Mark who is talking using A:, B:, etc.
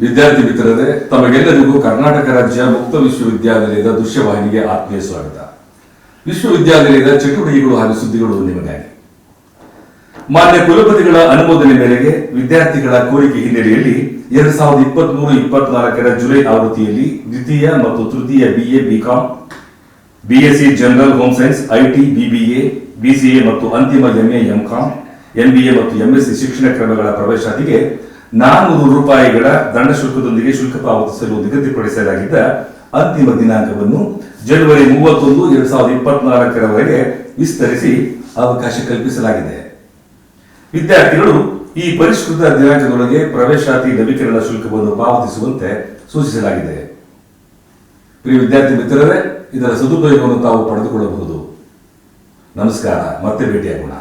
A: ವಿದ್ಯಾರ್ಥಿ ಮಿತ್ರರೇ, ತಮಗೆಲ್ಲರಿಗೂ ಕರ್ನಾಟಕ ರಾಜ್ಯ ಮುಕ್ತ ವಿಶ್ವವಿದ್ಯಾಲಯದ ದೃಶ್ಯವಾಹಿನಿಗೆ ಆತ್ಮೀಯ ಸ್ವಾಗತ. ವಿಶ್ವವಿದ್ಯಾಲಯದ ಚಟುವಟಿಕೆಗಳು ಹಾಗೂ ಸುದ್ದಿಗಳು ನಿಮಗಾಗಿ. ಮಾನ್ಯ ಕುಲಪತಿಗಳ ಅನುಮೋದನೆ ಮೇರೆಗೆ ವಿದ್ಯಾರ್ಥಿಗಳ ಕೋರಿಕೆ ಹಿನ್ನೆಲೆಯಲ್ಲಿ ಎರಡ್ ಸಾವಿರದ ಇಪ್ಪತ್ತ್ ಮೂರು ಇಪ್ಪತ್ನಾಲ್ಕರ ಜುಲೈ ಆವೃತ್ತಿಯಲ್ಲಿ ದ್ವಿತೀಯ ಮತ್ತು ತೃತೀಯ BA BCom BSc general home science IT BBA BCA ಮತ್ತು ಅಂತಿಮ ಎಂಎ ಎಂಕಾಂ ಎಂಬಿಎ ಮತ್ತು ಎಂಎಸ್ಸಿ ಶಿಕ್ಷಣ ಕ್ರಮಗಳ ಪ್ರವೇಶಾತಿಗೆ ನಾನ್ನೂರು ರೂಪಾಯಿಗಳ ದಂಡ ಶುಲ್ಕದೊಂದಿಗೆ ಶುಲ್ಕ ಪಾವತಿಸಲು ನಿಗದಿಪಡಿಸಲಾಗಿದ್ದ ಅಂತಿಮ ದಿನಾಂಕವನ್ನು ಜನವರಿ ಮೂವತ್ತೊಂದು ಎರಡ್ ಸಾವಿರದ ಇಪ್ಪತ್ನಾಲ್ಕರವರೆಗೆ ವಿಸ್ತರಿಸಿ ಅವಕಾಶ ಕಲ್ಪಿಸಲಾಗಿದೆ. ವಿದ್ಯಾರ್ಥಿಗಳು ಈ ಪರಿಷ್ಕೃತ ದಿನಾಂಕದೊಳಗೆ ಪ್ರವೇಶಾತಿ ನವೀಕರಣ ಶುಲ್ಕವನ್ನು ಪಾವತಿಸುವಂತೆ ಸೂಚಿಸಲಾಗಿದೆ. ಪ್ರಿಯ ವಿದ್ಯಾರ್ಥಿ ಮಿತ್ರರೇ, ಇದರ ಸದುಪಯೋಗವನ್ನು ತಾವು ಪಡೆದುಕೊಳ್ಳಬಹುದು. ನಮಸ್ಕಾರ, ಮತ್ತೆ ಭೇಟಿಯಾಗೋಣ.